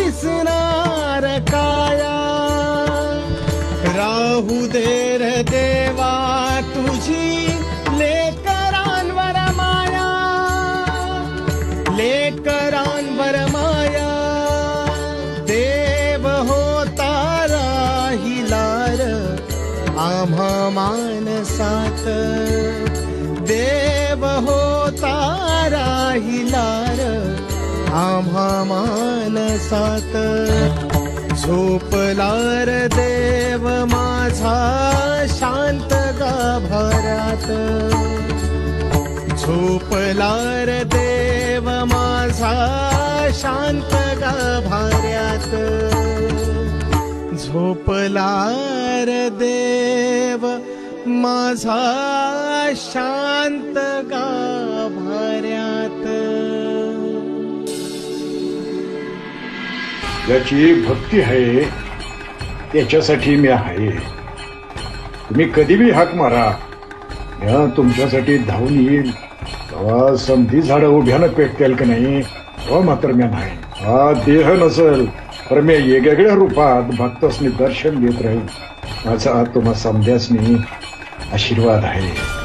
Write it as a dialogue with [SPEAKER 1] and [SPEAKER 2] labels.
[SPEAKER 1] बिसना राहु देर देवा तुझी लेकर अनवर माया। लेकर अनवर माया। देव हो तारा हिलार मान सात देव हो तारा हिलार आम्हा मानसात झोपलार देव माझा शांत गाभाऱ्यात. झोपलार देव माझा शांत गाभाऱ्यात. झोपलार देव माझा शांत गा
[SPEAKER 2] ज्याची भक्ती आहे त्याच्यासाठी मी आहे. तुम्ही कधी बी हाक मारा. मी तुमच्यासाठी धावून येईल. तेव्हा समधी झाडं उभ्यानं पेटतील की नाही तेव्हा मात्र मी नाही. हा देह नसेल तर मी वेगवेगळ्या रूपात भक्तासनी दर्शन देत राहील माझा तुम्हा समध्यासनी आशीर्वाद आहे.